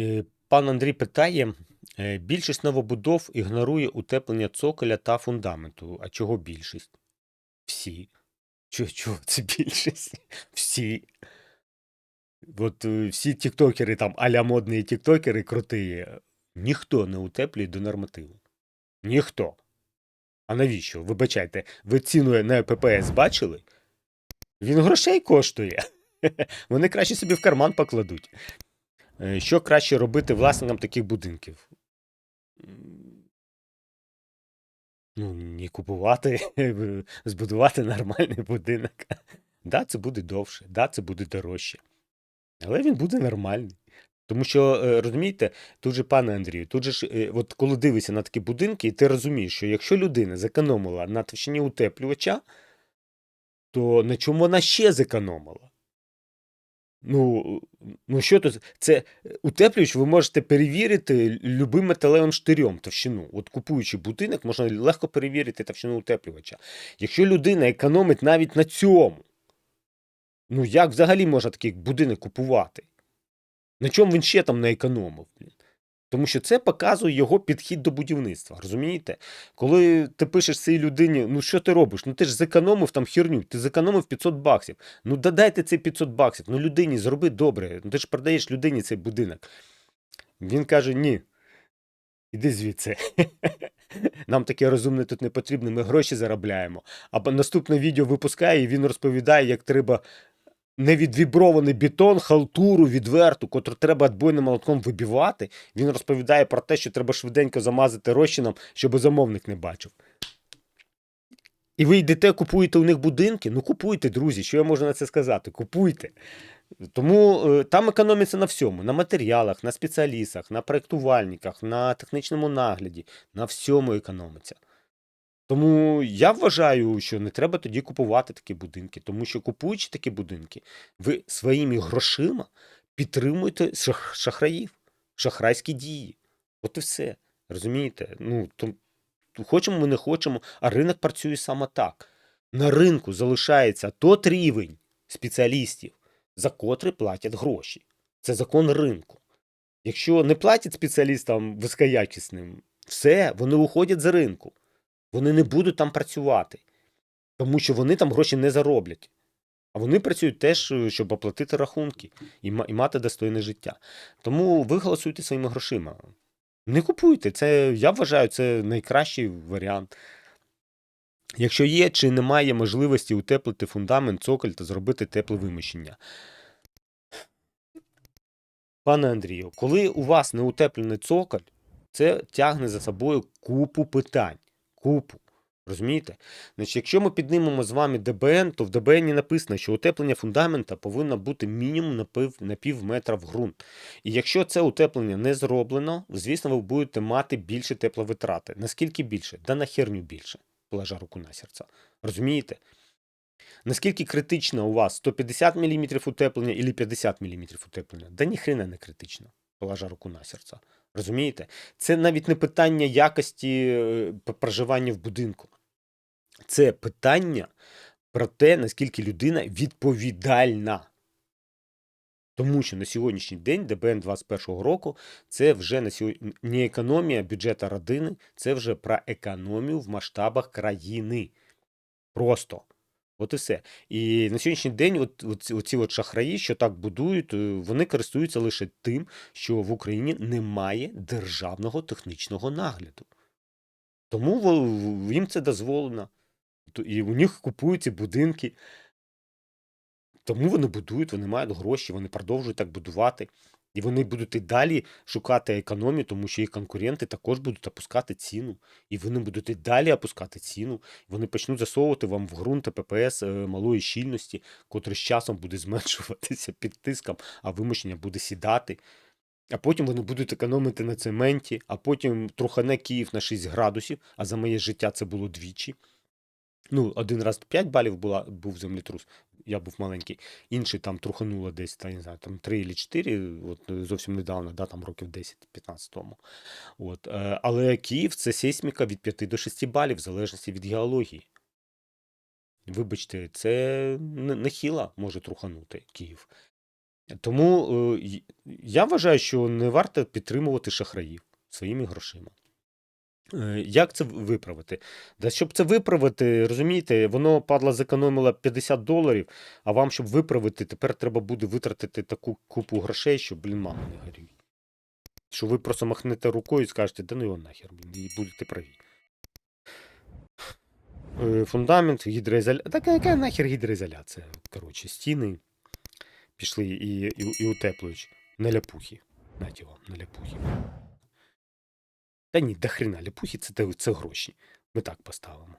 Е, Пан Андрій питає: е, більшість новобудов ігнорує утеплення цоколя та фундаменту. А чого більшість? Всі. Чого, чого це більшість? Всі. От е, всі тіктокери, там аля модні тіктокери крутые, ніхто не утеплює до нормативу. Ніхто. А навіщо? Вибачайте, ви ціну на ППС бачили? Він грошей коштує. Вони краще собі в карман покладуть. Е, Що краще робити власникам таких будинків? Ну, не купувати, збудувати нормальний будинок. Да, це буде довше, да, це буде дорожче. Але він буде нормальний. Тому що, е, розумієте, тут же, пане Андрію, тут же ж, е, от коли дивишся на такі будинки, і ти розумієш, що якщо людина зекономила на товщині утеплювача, то на чому вона ще зекономила? Ну, ну що тут? Це е, утеплювач ви можете перевірити любим металевим штирьом товщину. От купуючи будинок, можна легко перевірити товщину утеплювача. Якщо людина економить навіть на цьому, ну як взагалі можна такий будинок купувати? На чому він ще там не економив? Тому що це показує його підхід до будівництва. Розумієте? Коли ти пишеш цій людині, ну що ти робиш? Ну ти ж зекономив там херню, ти зекономив 500 баксів. Ну додайте ці 500 баксів. Ну людині зроби добре. Ну ти ж продаєш людині цей будинок. Він каже: ні. Іди звідси. Нам таке розумне тут не потрібно, ми гроші заробляємо. А наступне відео випускає, і він розповідає, як треба невідвібрований бетон, халтуру, відверту, котру треба отбойним молотком вибивати. Він розповідає про те, що треба швиденько замазати розчином, щоб замовник не бачив. І ви йдете, купуєте у них будинки? Ну купуйте, друзі, що я можу на це сказати? Купуйте. Тому е, там економиться на всьому: на матеріалах, на спеціалістах, на проєктувальниках, на технічному нагляді, на всьому економиться. Тому я вважаю, що не треба тоді купувати такі будинки, тому що купуючи такі будинки, ви своїми грошима підтримуєте шахраїв, шахрайські дії. От і все. Розумієте? Ну, то, хочемо ми не хочемо, а ринок працює саме так. На ринку залишається тот рівень спеціалістів, за котрий платять гроші. Це закон ринку. Якщо не платять спеціалістам високоякісним, все, вони уходять з ринку. Вони не будуть там працювати, тому що вони там гроші не зароблять. А вони працюють теж, е, щоб оплатити рахунки і, мати достойне життя. Тому ви голосуйте своїми грошима. Не купуйте. Це, я вважаю, це найкращий варіант. Якщо є чи немає можливості утеплити фундамент, цоколь та зробити тепле вимощення. Пане Андрію, коли у вас не утеплений цоколь, це тягне за собою купу питань. Купу. Розумієте? Значить, якщо ми піднімемо з вами ДБН, то в ДБН написано, що утеплення фундамента повинно бути мінімум на пів, на пів метра в ґрунт. І якщо це утеплення не зроблено, звісно, ви будете мати більше тепловитрати. Наскільки більше? Да на херню більше. Положа руку на серце. Розумієте? Наскільки критично у вас 150 мм утеплення і 50 мм утеплення? Да ніхрена не критично, положа руку на серце. Розумієте? Це навіть не питання якості е, проживання в будинку. Це питання про те, наскільки людина відповідальна. Тому що на сьогоднішній день ДБН 21 року це вже на сьогодні не економія бюджету родини, це вже про економію в масштабах країни. Просто. От і все. І на сьогоднішній день, от, от, ці- оці от шахраї, що так будують, е, вони користуються лише тим, що в Україні немає державного технічного нагляду. Тому їм це дозволено. І у них купують ці будинки. Тому вони будують, вони мають гроші, вони продовжують так будувати. І вони будуть і далі шукати економію, тому що їх конкуренти також будуть опускати ціну. І вони будуть і далі опускати ціну. Вони почнуть засовувати вам в ґрунт ППС е, малої щільності, котрий з часом буде зменшуватися під тиском, а вимощення буде сідати. А потім вони будуть економити на цементі, а потім трухане Київ на 6 градусів, а за моє життя це було двічі. Ну, один раз 5 балів була, був землетрус, я був маленький, інший там трухануло десь, та, не знаю, там 3 чи 4, от е, зовсім недавно, да, там років 10-15 тому. От, е, але Київ це сейсміка від 5 до 6 балів, в залежності від геології. Вибачте, це не- нехило може труханути Київ. Тому е, я вважаю, що не варто підтримувати шахраїв своїми грошима. Е, Як це виправити? Да щоб це виправити, розумієте, воно падла зекономило 50 доларів, а вам, щоб виправити, тепер треба буде витратити таку купу грошей, що, блін, мама не горюй. Що ви просто махнете рукою і скажете, да ну його нахер, блін, і будете праві. Е, Фундамент, гідроізоляція. Так яка нахер гідроізоляція? Коротше, стіни пішли і, і, і утеплюють. На ляпухи. Знаєте вам, на ляпухи. Та ні, до хрена, ляпухи це, це гроші. Ми так поставимо.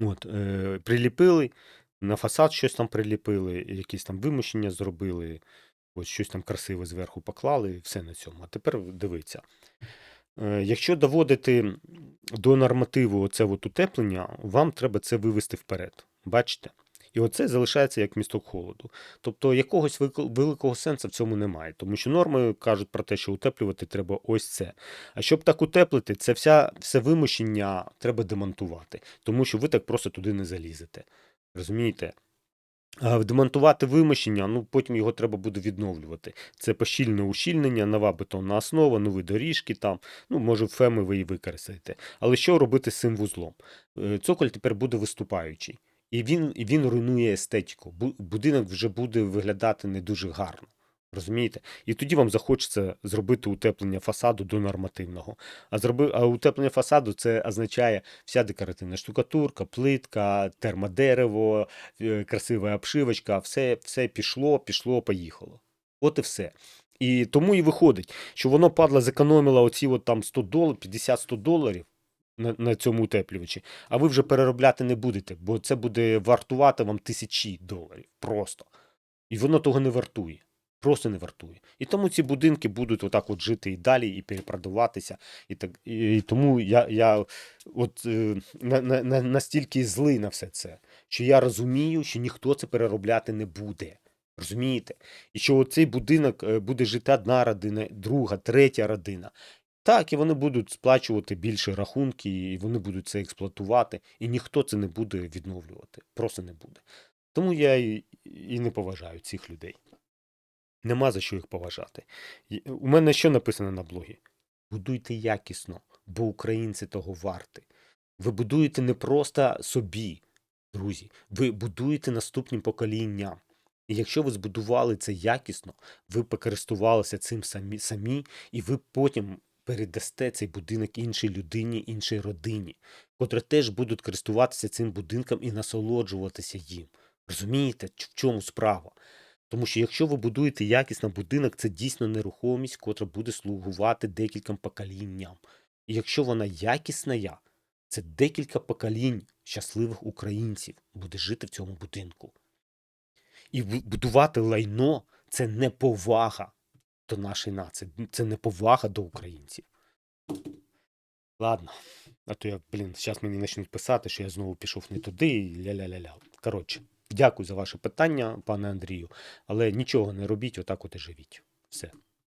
От, е, приліпили, на фасад щось там приліпили, якісь там вимощення зробили, ось щось там красиве зверху поклали, все на цьому. А тепер дивіться. Е, Якщо доводити до нормативу оце от утеплення, вам треба це вивести вперед. Бачите? І оце залишається як місток холоду. Тобто якогось великого сенсу в цьому немає, тому що норми кажуть про те, що утеплювати треба ось це. А щоб так утеплити, це вся, все вимощення треба демонтувати, тому що ви так просто туди не залізете. Розумієте? Демонтувати вимощення, ну потім його треба буде відновлювати. Це пощільне ущільнення, нова бетонна основа, нові доріжки там. Ну, може, феми ви і використаєте. Але що робити з цим вузлом? Е, Цоколь тепер буде виступаючий. І він, і він руйнує естетику. Будинок вже буде виглядати не дуже гарно. Розумієте? І тоді вам захочеться зробити утеплення фасаду до нормативного. А, зроби, а утеплення фасаду це означає вся декоративна штукатурка, плитка, термодерево, е, красива обшивочка, все, все пішло, пішло, поїхало. От і все. І тому і виходить, що воно падла зекономило оці от там 100 доларів, 50-100 доларів на, на цьому утеплювачі, а ви вже переробляти не будете, бо це буде вартувати вам тисячі доларів. Просто. І воно того не вартує. Просто не вартує. І тому ці будинки будуть отак от жити і далі, і перепродаватися. І так, і, і тому я, я от е, на, на, на, настільки злий на все це, що я розумію, що ніхто це переробляти не буде. Розумієте? І що цей будинок е, буде жити одна родина, друга, третя родина. Так, і вони будуть сплачувати більше рахунки, і вони будуть це експлуатувати, і ніхто це не буде відновлювати. Просто не буде. Тому я і, і не поважаю цих людей. Нема за що їх поважати. У мене що написано на блогі? Будуйте якісно, бо українці того варті. Ви будуєте не просто собі, друзі, ви будуєте наступним поколінням. І якщо ви збудували це якісно, ви покористувалися цим самі, самі, і ви потім передасте цей будинок іншій людині, іншій родині, котре теж будуть користуватися цим будинком і насолоджуватися їм. Розумієте, в чому справа? Тому що якщо ви будуєте якісно будинок, це дійсно нерухомість, котра буде слугувати декільком поколінням. І якщо вона якісна, це декілька поколінь щасливих українців буде жити в цьому будинку. І будувати лайно це неповага до нашої нації, це неповага до українців. Ладно. А то я, блін, зараз мені почнуть писати, що я знову пішов не туди і ля-ля-ля-ля. Коротше, дякую за ваше питання, пане Андрію, але нічого не робіть, отак от і живіть. Все.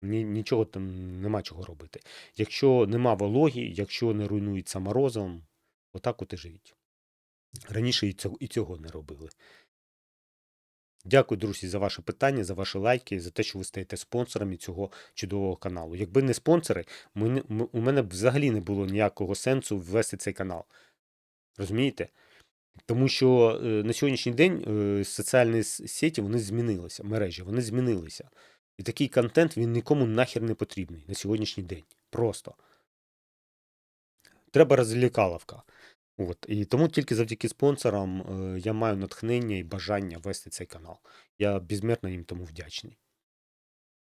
Ні, нічого там нема чого робити. Якщо нема вологі, якщо не руйнується морозом, отак от і живіть. Раніше і цього, і цього не робили. Дякую, друзі, за ваше питання, за ваші лайки, за те, що ви стаєте спонсорами цього чудового каналу. Якби не спонсори, ми, ми- у мене б взагалі не було ніякого сенсу ввести цей канал. Розумієте? Тому що е, на сьогоднішній день е, соціальні сеті вони змінилися, мережі, вони змінилися. І такий контент він нікому нахер не потрібний на сьогоднішній день. Просто. Треба розлікаловка. От. І тому тільки завдяки спонсорам е, я маю натхнення і бажання вести цей канал. Я безмірно їм тому вдячний.